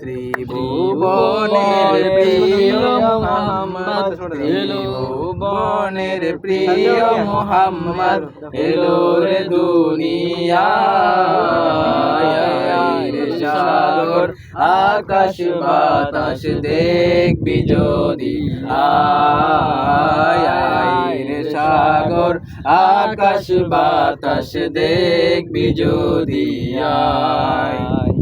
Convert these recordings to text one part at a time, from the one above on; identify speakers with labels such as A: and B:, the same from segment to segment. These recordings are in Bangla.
A: ত্রিভুবনের প্রিয় মোহাম্মদ, ত্রিভুবনের প্রিয় মোহাম্মদ, এলো রে সাগর, আকাশ বাতাস দেখবি যদি। সাগর, আকাশ বাতাস দেখবি যদি। আয়।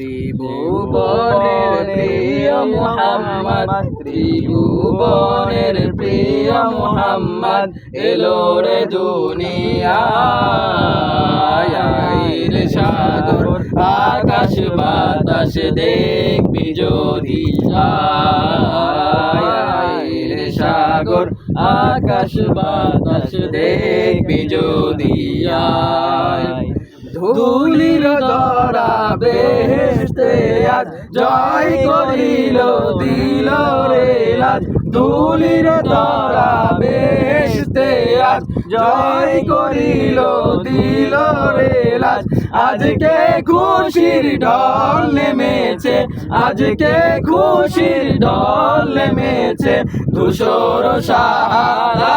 A: ত্রিভুবনের প্রিয় মোহাম্মদ, ত্রিভুবনের প্রিয় মোহাম্মদ, এলো রে দুনিয়ায় সাগর, আকাশ বাতাস দেখবি যদি সাগর, আকাশ বাতাস দেখবি যদি ধুলির দরা বেহেশতে আজ জয় করিল, দিল রে লাজ। ধুলির দরা বেহেশতে আজ জয় করিল, দিল রে লাজ। আজকে খুশির ঢল নেমেছে, আজকে খুশির ঢল নেমেছে, ধূসর সাহারা।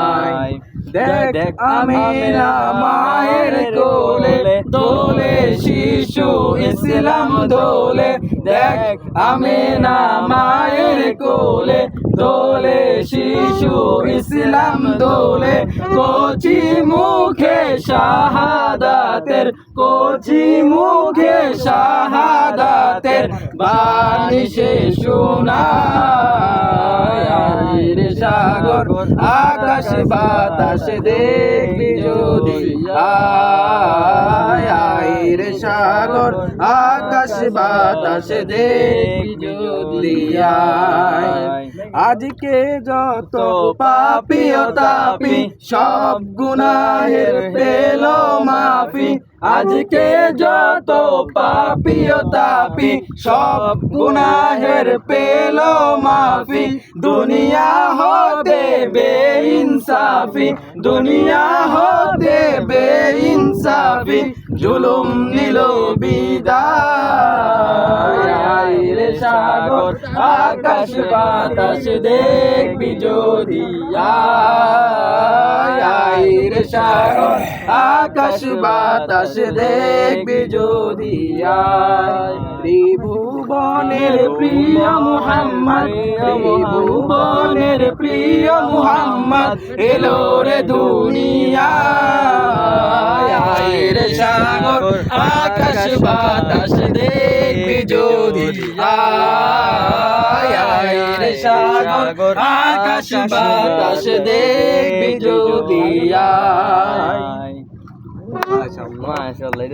A: দেখ আমি মায়ের কোলে দোলে শিশু ইসলাম দোলে। দেখ আমি মায়ের কোলে দোলে শিশু ইসলাম দোলে। কোচি মুখে শাহাদাতের কোচি মুখে শাহাদাতের বাণী সে শোনায় আকাশ বাতাস দেখবি যদি আয় আয় রে সাগর, আকাশ বাতাস দেখবি যদি আজকে যত পাপি ও তাপি, সব গুনাহের পেল মাফি। আজকে যত পাপি ও তাপি, সব গুনাহের পেল মাফি। দুনিয়া হতে বেইনসাফি, দুনিয়া হতে বেইনসাফি, জুলুম নিল বিদায়। রে সাগর, আকাশ বাতাস দেখবি যদি। রে সাগর, আকাশ বাতাস দেখবি যদি। ত্রিভুবনের প্রিয় মুহাম্মদ, ত্রিভুবনের প্রিয় মুহাম্মদ এলো রে দুনিয়ায় আয় রে সাগর, আকাশ বাতাস দেখবি যদি। রে সাগর, আকাশ বাতাস দেখবি যদি।
B: মাশাআল্লাহ